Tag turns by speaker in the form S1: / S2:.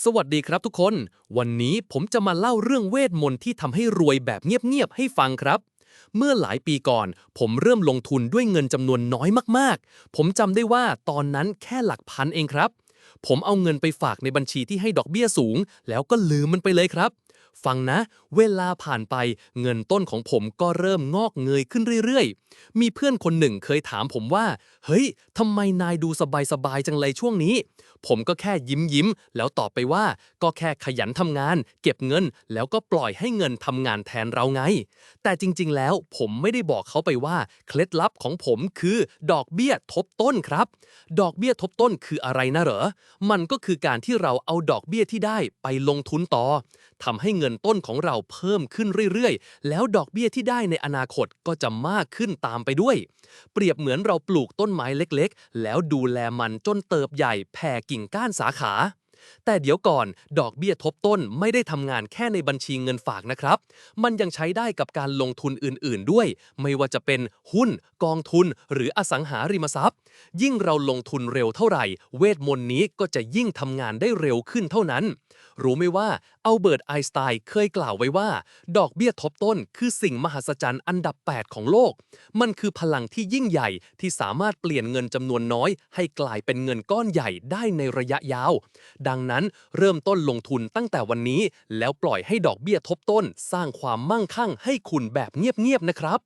S1: สวัสดีครับทุกคน วันนี้ผมจะมาเล่าเรื่องเวทมนต์ที่ทำให้รวยแบบเงียบ ๆ ให้ฟังครับ เมื่อหลายปีก่อน ผมเริ่มลงทุนด้วยเงินจำนวนน้อยมากๆ ผมจำได้ว่าตอนนั้นแค่หลักพันเองครับ ผมเอาเงินไปฝากในบัญชีที่ให้ดอกเบี้ยสูง แล้วก็ลืมมันไปเลยครับ ฟังนะ เวลาผ่านไปเงินต้นของผมก็เริ่มงอกเงยขึ้นเรื่อยๆ มีเพื่อนคนหนึ่งเคยถามผมว่า เฮ้ยทำไมนายดูสบายๆจังเลยช่วงนี้ ผมก็แค่ยิ้มยิ้มๆแล้วตอบไปว่า ก็แค่ขยันทำงาน เก็บเงิน แล้วก็ปล่อยให้เงินทำงานแทนเราไง แต่จริงๆ แล้วผมไม่ได้บอกเขาไปว่า เคล็ดลับของผมคือ ดอกเบี้ยทบต้นครับ ดอกเบี้ยทบต้นคืออะไรนะเหรอ มันก็คือการที่เราเอาดอกเบี้ยที่ได้ไปลงทุนต่อ ทำให้เงินต้นของเราเพิ่มขึ้นเรื่อยๆ แล้วดอกเบี้ยที่ได้ในอนาคตก็จะมากขึ้นตามไปด้วย เปรียบเหมือนเราปลูกต้นไม้เล็กๆ แล้วดูแลมันจนเติบใหญ่แผ่กิ่งก้านสาขา แต่เดี๋ยวก่อนดอกเบี้ยทบต้นไม่ได้ทำงานแค่ในบัญชีเงินฝากนะครับ มันยังใช้ได้กับการลงทุนอื่น ๆ ด้วย ไม่ว่าจะเป็นหุ้น กองทุน หรืออสังหาริมทรัพย์ ยิ่งเราลงทุนเร็วเท่าไหร่ เวทมนต์นี้ก็จะยิ่งทำงานได้เร็วขึ้นเท่านั้น รู้ไหมว่าอัลเบิร์ตไอน์สไตน์เคยกล่าวไว้ว่า ดอกเบี้ยทบต้นคือสิ่งมหัศจรรย์อันดับ 8 ของโลก มันคือพลังที่ยิ่งใหญ่ที่สามารถเปลี่ยนเงินจำนวนน้อย ให้กลายเป็นเงินก้อนใหญ่ได้ในระยะยาวดังนั้น เริ่มต้นลงทุนตั้งแต่วันนี้ แล้วปล่อยให้ดอกเบี้ยทบต้น สร้างความมั่งคั่งให้คุณแบบเงียบๆนะครับ